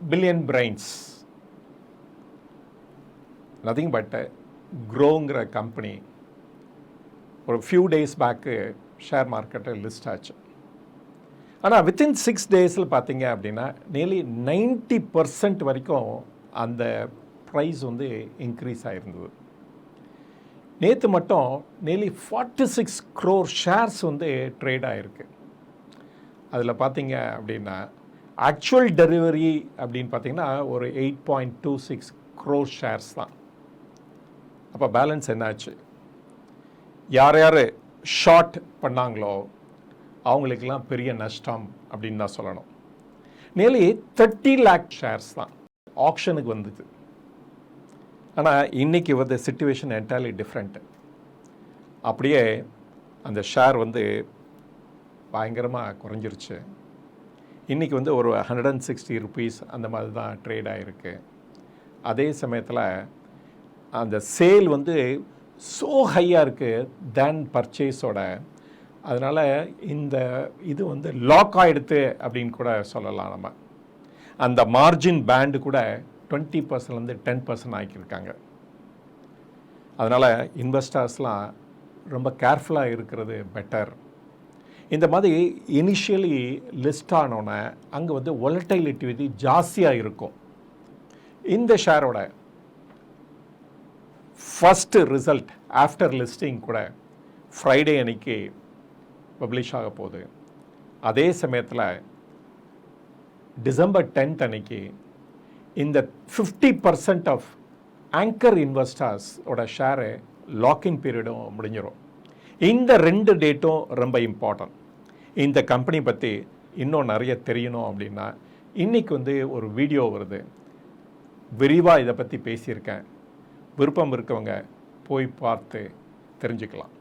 Billion brains nothing but க்ரோங்கிற company ஒரு few days back share மார்க்கெட்டை லிஸ்ட் ஆச்சு. ஆனால் வித்தின் சிக்ஸ் டேஸில் பார்த்தீங்க அப்படின்னா நியர்லி நைன்ட்டி பர்சன்ட் வரைக்கும் அந்த ப்ரைஸ் வந்து இன்க்ரீஸ் ஆகிருந்தது நேற்று மட்டும் nearly forty six crore shares வந்து ட்ரேட் ஆகிருக்கு அதில் பார்த்தீங்க அப்படின்னா ஆக்சுவல் டெலிவரி அப்படின்னு பார்த்தீங்கன்னா ஒரு eight point two six crore shares தான். அப்போ பேலன்ஸ் என்னாச்சு? யார் யார் ஷார்ட் பண்ணாங்களோ அவங்களுக்கெல்லாம் பெரிய நஷ்டம் அப்படின்னு தான் சொல்லணும். நியர்லி தேர்ட்டி லேக் ஷேர்ஸ் தான் ஆப்ஷனுக்கு வந்தது. ஆனால் இன்றைக்கி வந்து சுச்சுவேஷன் என்டையர்லி டிஃப்ரெண்ட்டு அப்படியே அந்த ஷேர் வந்து பயங்கரமாக குறைஞ்சிருச்சு. இன்றைக்கி வந்து ஒரு ஹண்ட்ரட் அண்ட் சிக்ஸ்டி ருபீஸ் அந்த மாதிரி தான் ட்ரேட் ஆகிருக்கு அதே சமயத்தில் அந்த சேல் வந்து ஸோ ஹையாக இருக்குது தேன் பர்ச்சேஸோட அதனால் இந்த இது வந்து லாக் ஆகிடுது அப்படின்னு கூட சொல்லலாம் நம்ம. அந்த மார்ஜின் பேண்டு கூட டுவெண்ட்டி பர்சன்ட்லேருந்து டென் பர்சன்ட் ஆக்கியிருக்காங்க. அதனால் இன்வெஸ்டர்ஸ்லாம் ரொம்ப கேர்ஃபுல்லாக இருக்கிறது பெட்டர் இந்த மாதிரி இனிஷியலி லிஸ்ட் ஆனோன்னே அங்கே வந்து ஒலட்டைலிட்டி ஜாஸ்தியாக இருக்கும். இந்த ஷேரோட ஃபஸ்ட்டு ரிசல்ட் ஆஃப்டர் லிஸ்டிங் கூட ஃப்ரைடே அன்னைக்கு பப்ளிஷ் ஆக போகுது. அதே சமயத்தில் டிசம்பர் டென்த் அன்னைக்கு இந்த ஃபிஃப்டி பர்சன்ட் ஆஃப் ஆங்கர் இன்வெஸ்டர்ஸோட ஷேரு லாக்கிங் பீரியடும் முடிஞ்சிடும் இந்த ரெண்டு டேட்டும் ரொம்ப இம்பார்ட்டன்ட் இந்த கம்பெனி பற்றி இன்னும் நிறைய தெரியணும் அப்படின்னா இன்றைக்கி வந்து ஒரு வீடியோ வருது. விரிவாக இதை பற்றி பேசியிருக்கேன். விருப்பம் இருக்கவங்க போய் பார்த்து தெரிஞ்சுக்கலாம்.